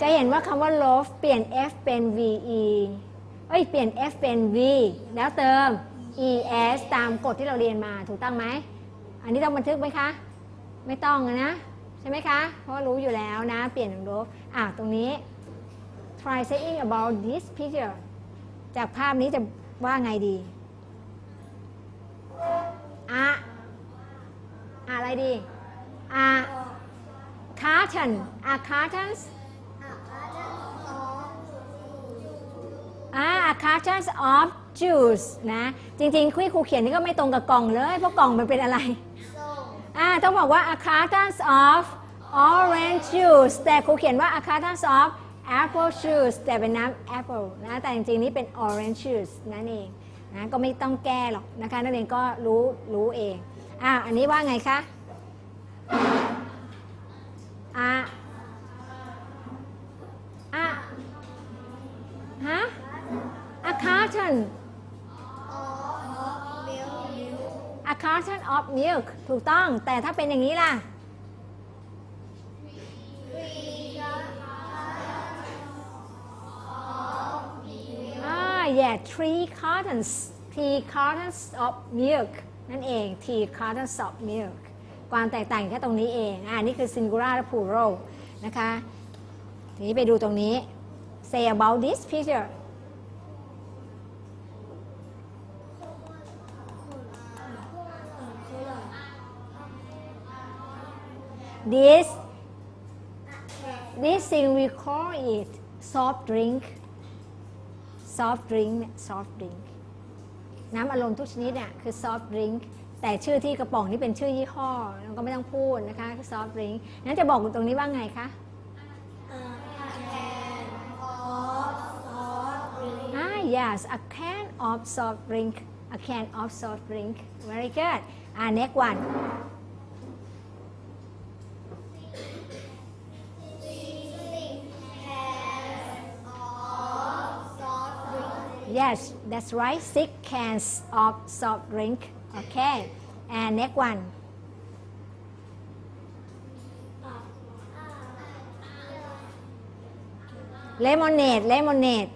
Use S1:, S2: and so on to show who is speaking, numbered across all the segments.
S1: จะเห็นว่าคำว่า loaf เปลี่ยน f เป็น ve เอ้ย เปลี่ยน f เป็น v แล้วเติม es ตามกฎที่เราเรียนมาถูกต้องไหม อันนี้ต้องบันทึกไหมคะ ไม่ต้องนะ ใช่ไหมคะ เพราะรู้อยู่แล้วนะ เปลี่ยน loaf อะตรงนี้ try saying about this picture จากภาพนี้จะว่าไงดีอะอะไรดีอะ carton อะ cartons cartons of juice นะจริงๆคุยครูเขียนนี่ก็ไม่ตรงกับกล่องเลย เพราะกล่องมันเป็นอะไรอ่าต้องบอกว่า a cartons of orange juice แต่ครูเขียนว่า a cartons of apple juice แต่เป็นน้ำ apple นะแต่จริงๆนี่เป็น orange juice นั่นเองนะก็ไม่ต้องแก้หรอกนะคะนักเรียนก็รู้รู้เองอ่าอันนี้ว่าไงคะอ่ milk ถูกต้อง แต่ถ้าเป็นอย่างนี้ล่ะ yeah three cartons three cartons of milk นั่นเอง three cartons of milk ความแตกต่างแค่ตรงนี้เอง อ่านี่คือ singular และ plural นะคะ ทีนี้ไปดูตรงนี้ say about this picture this this thing we call it soft drink soft drink เนี่ย soft drink น้ำอารมณ์ทุกชนิดเนี่ยคือ soft drink แต่ชื่อที่กระป๋องนี่เป็นชื่อยี่ห้อเราก็ไม่ต้องพูดนะคะคือ soft drink นั้นจะบอกตรงนี้ว่าไงคะ Ah, yes, a can of soft drink. A can of soft drink. Very good. Ah, next one. Yes, that's right. Six cans of soft drink. Okay. And next one. Lemonade, lemonade.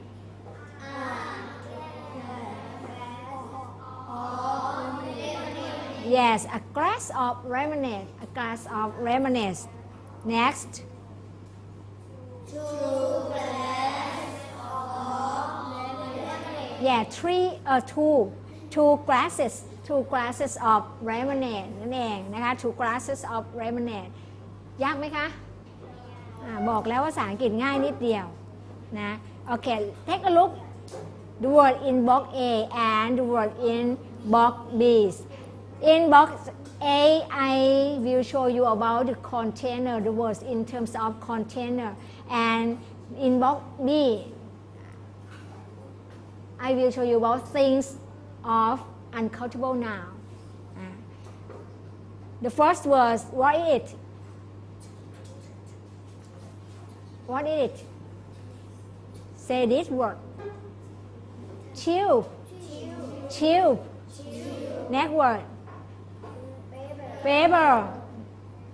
S1: Yes, a glass of lemonade. A glass of lemonade. Next. Yeah, three, uh, two, two glasses, two glasses of lemonade นั่นเองนะคะ two glasses of lemonade ยากไหมคะอาบอกแล้วว่าภาษาอังกฤษง่ายนิดเดียวนะโอเค take a look the word in box A and the word in box B in box A I will show you about the container the words in terms of container and in box B I will show you about things of uncountable. Ah. The first was what is it? What is it? Say this word. Tube. Tube. Next word. Paper.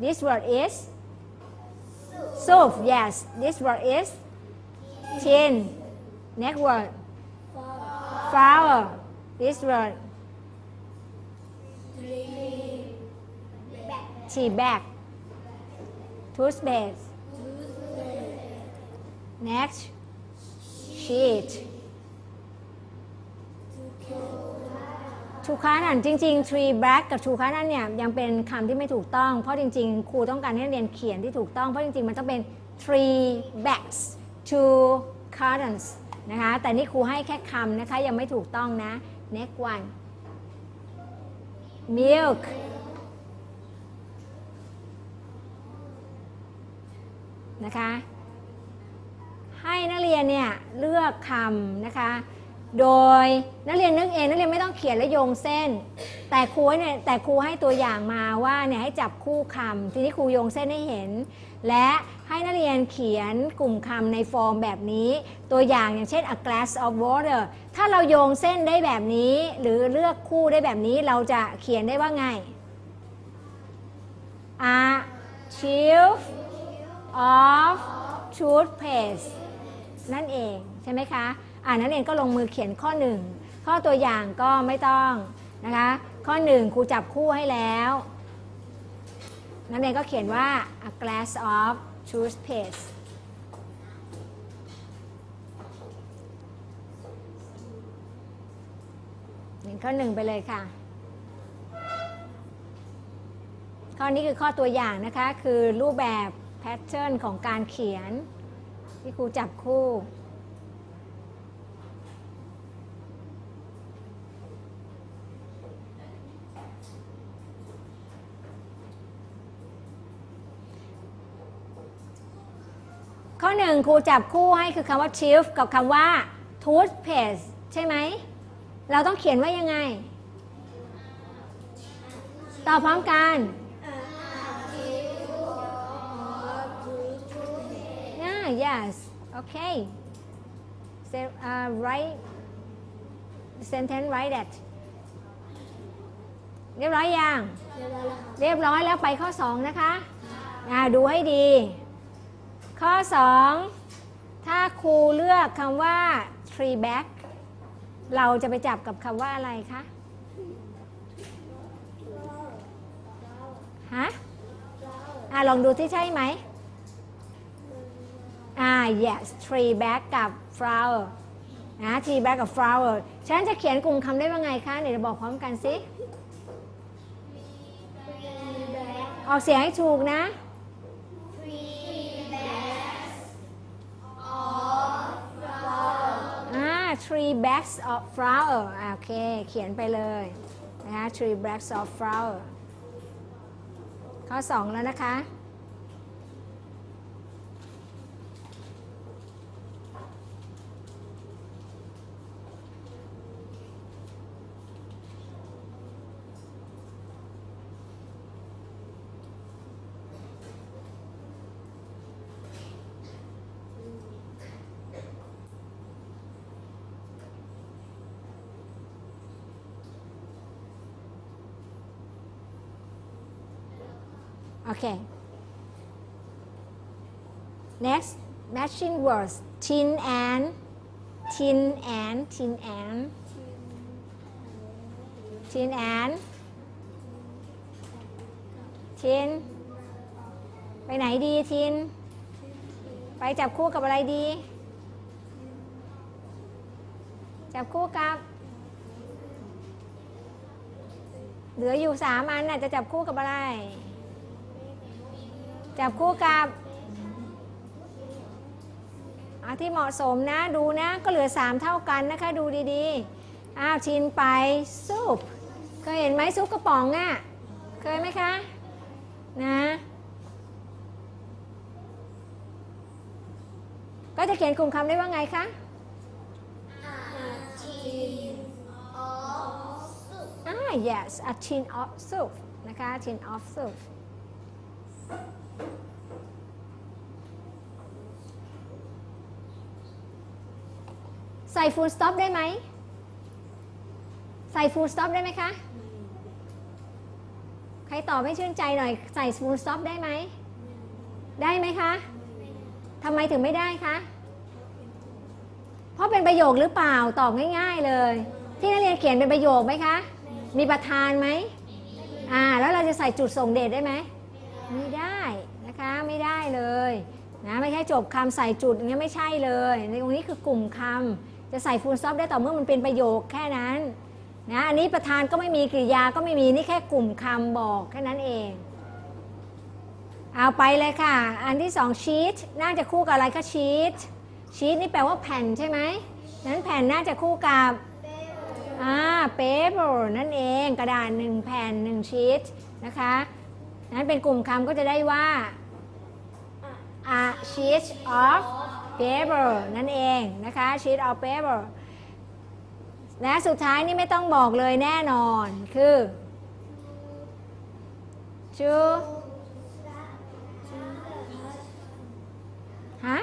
S1: This word is soup. Yes, this word is tin. Next word flower this word tea bag toothpaste next sheet ทูคานันจริงๆ tree bag กับทูคานันเนี่ยยังเป็นคำที่ไม่ถูกต้อง เพราะจริงๆ ครูต้องการให้นักเรียนเขียนที่ถูกต้อง เพราะจริงๆ มันต้องเป็น three bags two cartons นะคะ แต่นี่ครูให้แค่คำนะคะ ยังไม่ถูกต้องนะ next one milk นะคะให้นักเรียนเนี่ยเลือกคำนะคะ โดยนักเรียนนึกเองนักเรียนไม่ต้องเขียนและโยงเส้น แต่ครูให้เนี่ยแต่ครูให้ตัวอย่างมาว่าเนี่ยให้จับคู่คำทีนี้ครูโยงเส้นให้เห็น และ ให้นักเรียนเขียนกลุ่มคำในฟอร์มแบบนี้ ตัวอย่างอย่างเช่น a glass of water ถ้าเราโยงเส้นได้แบบนี้ หรือเลือกคู่ได้แบบนี้เราจะเขียนได้ว่าไง a tube of toothpaste นั่นเองใช่ไหมคะ อ่านักเรียนก็ลงมือเขียนข้อ 1 ข้อตัวอย่างก็ไม่ต้องนะคะ ข้อ 1ครูจับคู่ให้แล้วนักเรียนก็เขียนว่า a glass of choose paste หนึ่งข้อหนึ่งไปเลยค่ะ ข้อนี้คือข้อตัวอย่างนะคะ คือรูปแบบแพทเทิร์นของการเขียนที่ครูจับคู่ ข้อหนึ่งครูจับคู่ให้คือคำว่า tooth กับคำว่า toothpaste ใช่ไหม เราต้องเขียนว่ายังไงตอบพร้อมกัน Yeah, yes. Okay. So, uh, write sentence write that. เรียบร้อยยัง เรียบร้อยแล้วไปข้อ 2 นะคะ ดูให้ดี ข้อ 2 ถ้าครูเลือกคำว่า tree back เราจะไปจับกับคำว่าอะไรคะฮะอ่าลองดูที่ใช่ไหมอ่า yes tree back กับ flower นะ tree back กับ flower ฉันจะเขียนกลุ่มคำได้ว่าไงคะเดี๋ยวบอกพร้อมกันสิออกเสียงให้ถูกนะ three bags of flower โอเค เขียนไปเลยนะคะ three bags of flower ข้อ 2 แล้วนะคะ Okay. Next, matching words. Tin and, tin and, tin and, tin and, tin ไปไหนดีทิน ไปจับคู่กับอะไรดี จับคู่กับ เหลืออยู่สามอันน่ะจะจับคู่กับอะไร จับคู่กับเอาที่เหมาะสมนะดูนะก็เหลือ 3 เท่ากันนะคะดูดีๆอ้าวชินไปซุปเคยเห็นไหมซุปกระป๋องอะ่ะเคยไหมคะนะก็จะเขียนกลุ่มคำได้ว่าไงคะอ่า yes a tin of soup นะคะ tin of soup ใส่ full stop ได้ไหม ใส่ full stop ได้ไหมคะ ใครตอบให้ชื่นใจหน่อย ใส่ full stop ได้ไหม ได้ไหมคะทำไมถึงไม่ได้คะ เพราะเป็นประโยคหรือเปล่า ตอบง่าย ๆเลย ที่นักเรียนเขียนเป็นประโยคไหมคะ มีประธานไหมอ่า แล้วเราจะใส่จุดส่งเดชได้ไหม ไม่ได้นะคะ ไม่ได้เลยนะไม่ใช่จบคำใส่จุดอย่างเงี้ยไม่ใช่เลย ในตรงนี้คือกลุ่มคำ จะใส่ฟูลซอฟได้ต่อเมื่อมันเป็นประโยคแค่นั้นนะอันนี้ประธานก็ไม่มีกริยาก็ไม่มีนี่แค่กลุ่มคำบอกแค่นั้นเอง เอาไปเลยค่ะ อันที่สองชีตน่าจะคู่กับอะไรคะชีตชีตนี่แปลว่าแผ่นใช่ไหมนั้นแผ่นน่าจะคู่กับอ่า paper นั่นเองกระดาษหนึ่งแผ่นหนึ่งชีตนะคะนั้นเป็นกลุ่มคำก็จะได้ว่า a sheet of paper นั่นเองนะคะ sheet of paper และสุดท้ายนี่ไม่ต้องบอกเลยแน่นอนคือ two ฮะ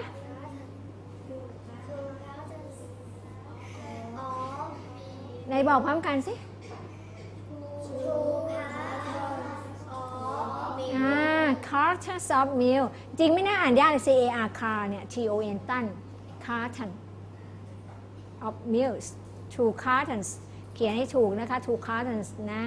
S1: ไหนบอกพร้อมกันสิ carton of milk จริงไม่น่าอ่านยากเลย C A R car เนี่ย T O N ตัน carton of milk two cartons เขียนให้ถูกนะคะ two cartons นะ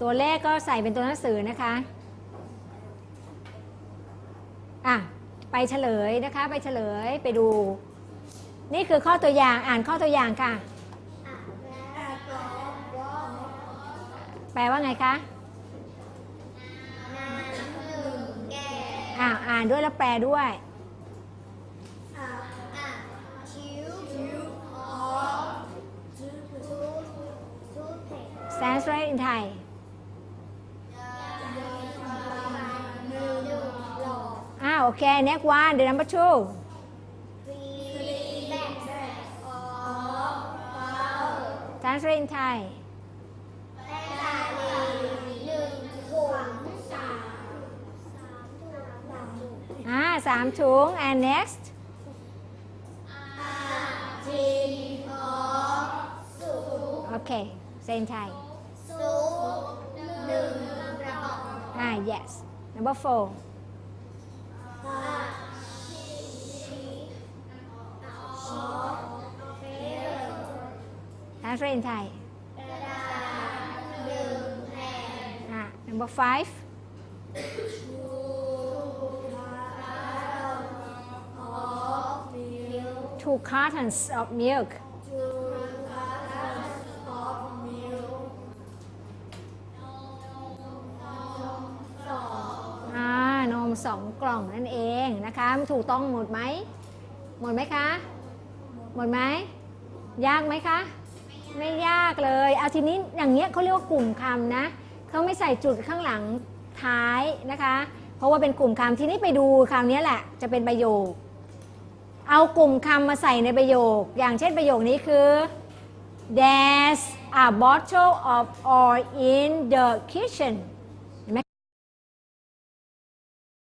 S1: ตัวเลขก็ใส่เป็นตัวหนังสือนะคะอะไปเฉลยนะคะ ไปเฉลยไปดู นี่คือข้อตัวอย่างอ่านข้อตัวอย่างค่ะ แปลว่าไงคะอ่าอ่านด้วยแล้วแปลด้วย translate in Thai อ่าโอเค next one the number two translate in Thai อ่าสามถุง and next โอเค say in Thai อ่า yes number four translate in Thai อ่า number five two cartons of milk ล่องนั่นเองนะคะถูกต้องหมดไหมหมดไหมคะ หมดไหมยากไหมคะ ไม่ยากเลยเอาทีนี้อย่างเงี้ยเขาเรียกว่ากลุ่มคำนะเขาไม่ใส่จุดข้างหลังท้ายนะคะ เพราะว่าเป็นกลุ่มคำทีนี้ไปดูคำนี้แหละ จะเป็นประโยค เอากลุ่มคำมาใส่ในประโยค อย่างเช่นประโยคนี้คือ There's a bottle of oil in the kitchen